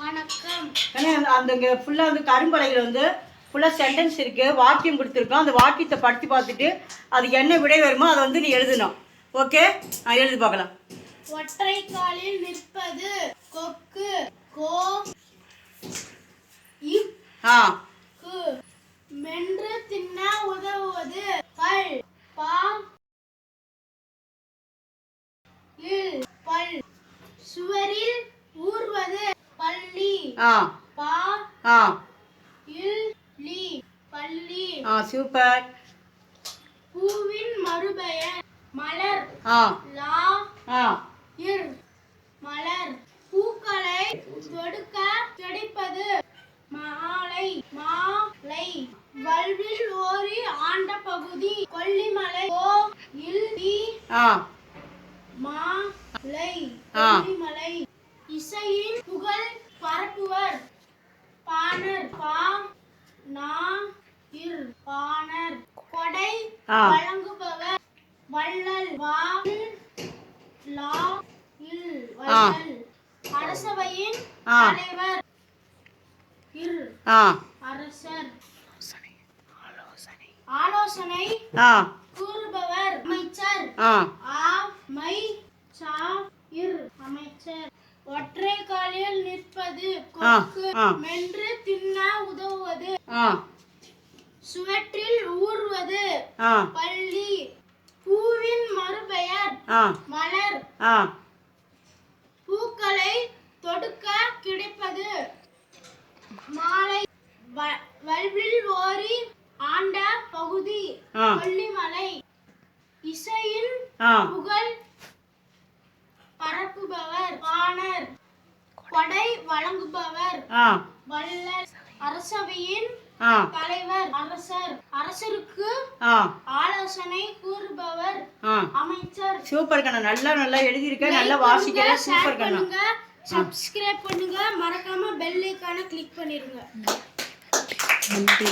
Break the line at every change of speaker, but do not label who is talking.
வணக்கம்.
ஏன்னா அந்த- இங்கே ஃபுல்லாக வந்து கரும்பலையில் வந்து ஃபுல்லாக சென்டென்ஸ் இருக்குது வாக்கியம் கொடுத்துருக்கோம். அந்த வாக்கியத்தை படித்து பார்த்துட்டு அதுக்கு என்ன விடை வருமோ அதை வந்து நீ எழுதணும். ஓகே நான் எழுதி பார்க்கலாம்.
ஒற்றை காலில் நிற்பது கொக்கு கோ
ஆ.
மென்று தின்ன உதவுவது பல் பா இல் பல் பள்ளி
ஆ.
பா.
ஆ.
இல் லி பள்ளி
ஆ சூப்பர்.
பூவின் மறுபெயர் மலர்.
ஆ.
லா.
ஆ.
இர் மலர். பூக்களை தொடுக்க கிடைப்பது மாலை மாலை. வல்வில் ஓரி ஆண்ட பகுதி கொல்லிமலை. ஓ இல்
ஆ.
மாலை. கொல்லிமலை. இசையின் புகழ் பரப்புவர். பாணர் பா நா இர் பாணர். கொடை. வழங்குபவர். வள்ளல் வா லா இல். வள்ளல். அரசவையின். தலைவர். இர் அரசர். ஆலோசனை. கூறுபவர் அமைச்சர்.
ஆ.
மை சா இர் அமைச்சர். ஒற்றை காலில் நிற்பது. மென்று தின்ன உதவுவது சுவற்றில் ஊர்வது
ஆ.
பள்ளி பூவின் மறுபெயர் மலர் பூக்களை தொடுக்க கிடைப்பது. மாலை வல்வில் ஓரி ஆண்ட பகுதி. கொல்லிமலை இசையின் புகழ் பரப்புபவர் பாணர் கொடை வழங்குபவர். வள்ளல் அரசவையின் தலைவர் அரசர் அரசருக்கு ஆலோசனை கூறுபவர் அமைச்சர்.
சூப்பர் கண்ணா. நல்லா நல்லா எழுதியிருக்க. நல்லா வாசிக்கிற சூப்பர் கண்ணா.
சப்ஸ்கிரைப் பண்ணுங்க. மறக்காம பெல் ஐகானை கிளிக் பண்ணிருங்க. நன்றி.